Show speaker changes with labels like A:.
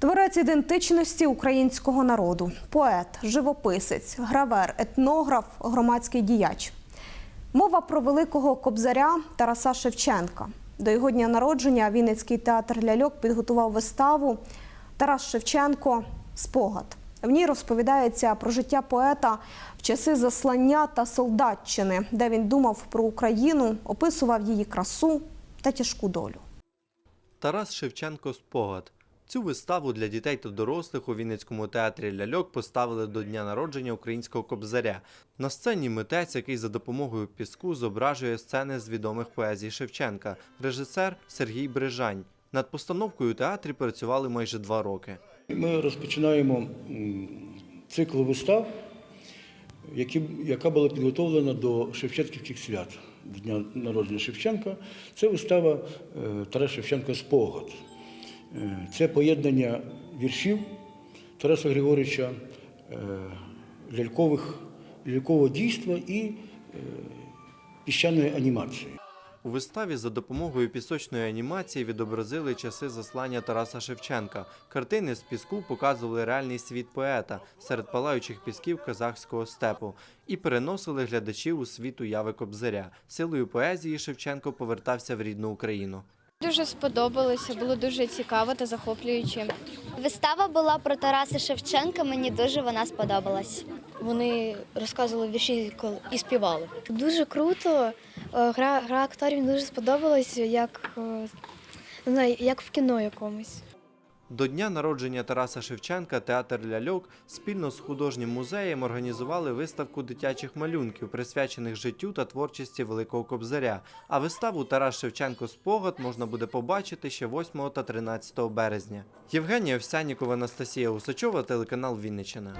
A: Творець ідентичності українського народу, поет, живописець, гравер, етнограф, громадський діяч. Мова про великого кобзаря Тараса Шевченка. До його дня народження Вінницький театр ляльок підготував виставу Тарас Шевченко Спогад. В ній розповідається про життя поета в часи заслання та солдатчини, де він думав про Україну, описував її красу та тяжку долю.
B: Тарас Шевченко Спогад. Цю виставу для дітей та дорослих у Вінницькому театрі ляльок поставили до дня народження українського кобзаря. На сцені митець, який за допомогою піску зображує сцени з відомих поезій Шевченка, режисер Сергій Брижань. Над постановкою у театрі працювали майже два роки.
C: Ми розпочинаємо цикл вистав, які, яка була підготовлена до Шевченківських свят до Дня народження Шевченка. Це вистава е, Тарас Шевченко Спогад. Е, Це поєднання віршів Тараса Григоровича, е, лялькових, лялькового дійства і е, піщаної анімації.
B: У виставі за допомогою пісочної анімації відобразили часи заслання Тараса Шевченка. Картини з піску показували реальний світ поета серед палаючих пісків казахського степу і переносили глядачів у світ уяви Кобзаря. Силою поезії Шевченко повертався в рідну Україну.
D: Дуже сподобалося, було дуже цікаво та захоплююче.
E: Вистава була про Тараса Шевченка. Мені дуже вона сподобалась.
F: Вони розказували вірші і співали. Дуже круто. Е, Гра, гра акторів мені дуже сподобалась, як, е, не знаю, як в кіно якомусь.
B: До дня народження Тараса Шевченка театр ляльок спільно з художнім музеєм організували виставку дитячих малюнків, присвячених життю та творчості Великого Кобзаря. А виставу Тарас Шевченко Спогад можна буде побачити ще 8 та 13 березня. Євгенія Овсянікова, Анастасія Усачова, телеканал Вінниччина.